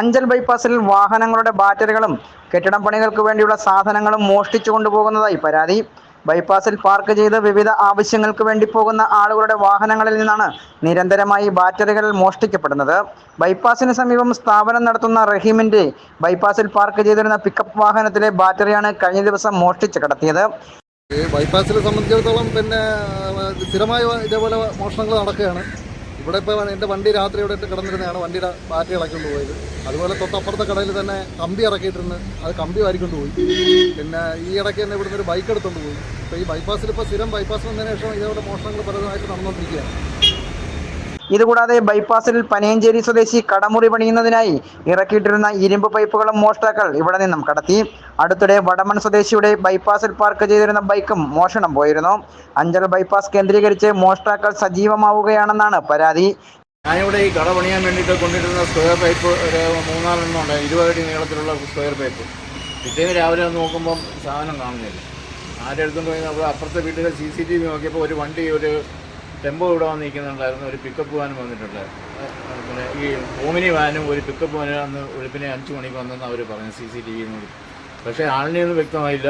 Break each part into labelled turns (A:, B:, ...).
A: അഞ്ചൽ ബൈപ്പാസിൽ വാഹനങ്ങളുടെ ബാറ്ററികളും കെട്ടിടം പണികൾക്ക് വേണ്ടിയുള്ള സാധനങ്ങളും മോഷ്ടിച്ചു കൊണ്ടുപോകുന്നതായി പരാതി. ബൈപ്പാസിൽ പാർക്ക് ചെയ്ത് വിവിധ ആവശ്യങ്ങൾക്ക് വേണ്ടി പോകുന്ന ആളുകളുടെ വാഹനങ്ങളിൽ നിന്നാണ് നിരന്തരമായി ബാറ്ററികൾ മോഷ്ടിക്കപ്പെടുന്നത്. ബൈപ്പാസിന് സമീപം സ്ഥാപനം നടത്തുന്ന റഹീമിന്റെ ബൈപ്പാസിൽ പാർക്ക് ചെയ്തിരുന്ന പിക്കപ്പ് വാഹനത്തിലെ ബാറ്ററിയാണ് കഴിഞ്ഞ ദിവസം മോഷ്ടിച്ച് കടത്തിയത്.
B: ബൈപ്പാസിനെ സംബന്ധിച്ചിടത്തോളം പിന്നെ സ്ഥിരമായി ഇതേപോലെ മോഷണങ്ങൾ നടക്കുകയാണ്. ഇവിടെ ഇപ്പോൾ എന്റെ വണ്ടി രാത്രി ഇവിടെ ഇട്ട് കിടന്നിരുന്നതാണ്. വണ്ടിയുടെ ബാറ്ററി ഇളക്കൊണ്ട് പോയത്. അതുപോലെ തൊട്ടപ്പുറത്തെ കടയിൽ തന്നെ കമ്പി ഇറക്കിയിട്ടിരുന്ന് അത് കമ്പി വാരിക്കൊണ്ട് പോയി. പിന്നെ ഈ ഇടയ്ക്ക് തന്നെ ഇവിടുന്ന് ഒരു ബൈക്ക് എടുത്തുകൊണ്ട് പോയി. ഇപ്പോൾ ഈ ബൈപ്പാസിൽ ഇപ്പോൾ സ്ഥിരം ബൈപ്പാസ് വന്നതിന് ശേഷം ഇതേപോലെ മോഷണങ്ങൾ പലതുമായിട്ട് നടന്നുകൊണ്ടിരിക്കുകയാണ്
A: ഇതുകൂടാതെ ബൈപ്പാസിൽ പനയഞ്ചേരി സ്വദേശി കടമുറി പണിയുന്നതിനായി ഇറക്കിയിട്ടിരുന്ന ഇരുമ്പ് പൈപ്പുകളും മോഷ്ടാക്കൾ ഇവിടെ നിന്നും കടത്തി. അടുത്തിടെ വടമൺ സ്വദേശിയുടെ ബൈപ്പാസിൽ പാർക്ക് ചെയ്തിരുന്ന ബൈക്കും മോഷണം പോയിരുന്നു. അഞ്ചൽ ബൈപ്പാസ് കേന്ദ്രീകരിച്ച് മോഷ്ടാക്കൾ സജീവമാവുകയാണെന്നാണ് പരാതി.
C: ഞാനിവിടെ ഈ കട പണിയാൻ വേണ്ടിയിട്ട് കൊണ്ടിരുന്ന സ്ക്വയർ പൈപ്പ് ഒരു മൂന്നാലെണ്ണം ഉണ്ട്. ഇരുപതടി നീളത്തിലുള്ള സ്ക്വയർ പൈപ്പ്. പിറ്റേന്ന് രാവിലെ നോക്കുമ്പം സാധനം കാണുന്നില്ല. ആരെടുത്തുകൊണ്ട് പോയി നമ്മൾ അപ്പുറത്തെ വീട്ടിലെ സി സി ടി വി നോക്കിയപ്പോൾ ഒരു വണ്ടി ഒരു ടെമ്പോ ഇവിടെ വന്നിരിക്കുന്നുണ്ടായിരുന്നു. ഒരു പിക്കപ്പ് വാനും വന്നിട്ടുണ്ടായിരുന്നു. ഏഹ് പിന്നെ ഈ ഓമിനി വാനും ഒരു പിക്കപ്പ് വാനും അന്ന് വെളുപ്പിനെ അഞ്ച് മണിക്ക് വന്നെന്ന് അവർ പറഞ്ഞു സി സി ടി വിയിൽ നിന്ന് പക്ഷേ ആളിനെയൊന്നും വ്യക്തമായില്ല.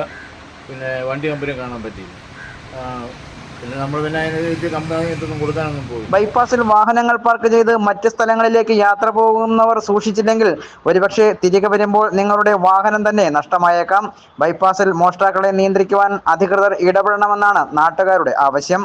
C: പിന്നെ വണ്ടി കമ്പനിയും കാണാൻ പറ്റിയില്ല. പിന്നെ നമ്മൾ പിന്നെ അതിന് കമ്പനി ഇതൊന്നും കൊടുക്കാനൊന്നും പോയി
A: ബൈപ്പാസിൽ വാഹനങ്ങൾ പാർക്ക് ചെയ്ത് മറ്റ് സ്ഥലങ്ങളിലേക്ക് യാത്ര പോകുന്നവർ സൂക്ഷിച്ചില്ലെങ്കിൽ ഒരുപക്ഷെ തിരികെ വരുമ്പോൾ നിങ്ങളുടെ വാഹനം തന്നെ നഷ്ടമായേക്കാം. ബൈപ്പാസിൽ മോഷ്ടാക്കളെ നിയന്ത്രിക്കുവാൻ അധികൃതർ ഇടപെടണമെന്നാണ് നാട്ടുകാരുടെ ആവശ്യം.